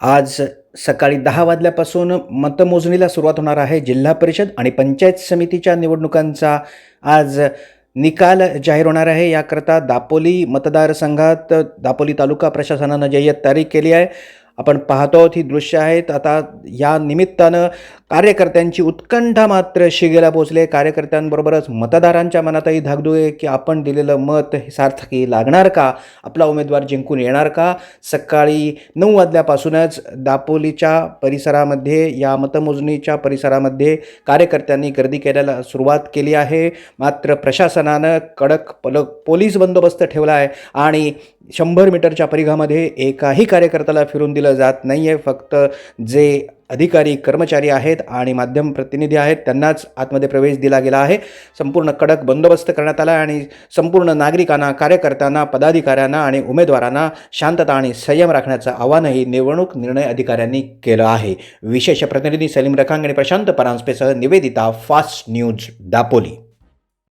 आज सकाळी दहा वाजल्यापासून मतमोजणीला सुरुवात होणार आहे जिल्हा परिषद आणि पंचायत समितीच्या निवडणुकांचा आज निकाल जाहीर होणार आहे. याकरता दापोली मतदारसंघात दापोली तालुका प्रशासनानं जय्यत तारीख केली आहे आपण पाहतो आहोत ही दृश्य आहेत. आता या निमित्तानं कार्यकर्त्यांची उत्कंठा मात्र शिगेला पोचले कार्यकर्त्यांबरोबरच मतदारांच्या मनातही धाकधूक आहे की आपण दिलेलं मत हे सार्थकी लागणार का? आपला उमेदवार जिंकून येणार का? सकाळी नऊ वाजल्यापासूनच दापोलीच्या परिसरामध्ये या मतमोजणीच्या परिसरामध्ये कार्यकर्त्यांनी गर्दी करायला सुरुवात केली आहे. मात्र प्रशासनानं कडक पलक पोलीस बंदोबस्त ठेवला आहे आणि शंभर मीटरच्या परिघामध्ये एकाही कार्यकर्त्याला फिरून दिलं जात नाही आहे फक्त जे अधिकारी कर्मचारी आहेत आणि माध्यम प्रतिनिधी आहेत त्यांनाच आतमध्ये प्रवेश दिला गेला आहे. संपूर्ण कडक बंदोबस्त करण्यात आला आहे आणि संपूर्ण नागरिकांना कार्यकर्त्यांना पदाधिकाऱ्यांना आणि उमेदवारांना शांतता आणि संयम राखण्याचं आवाहनही निवडणूक निर्णय अधिकाऱ्यांनी केलं आहे. विशेष प्रतिनिधी सलीम रखांग आणि प्रशांत परांजपेसह निवेदिता फास्ट न्यूज दापोली.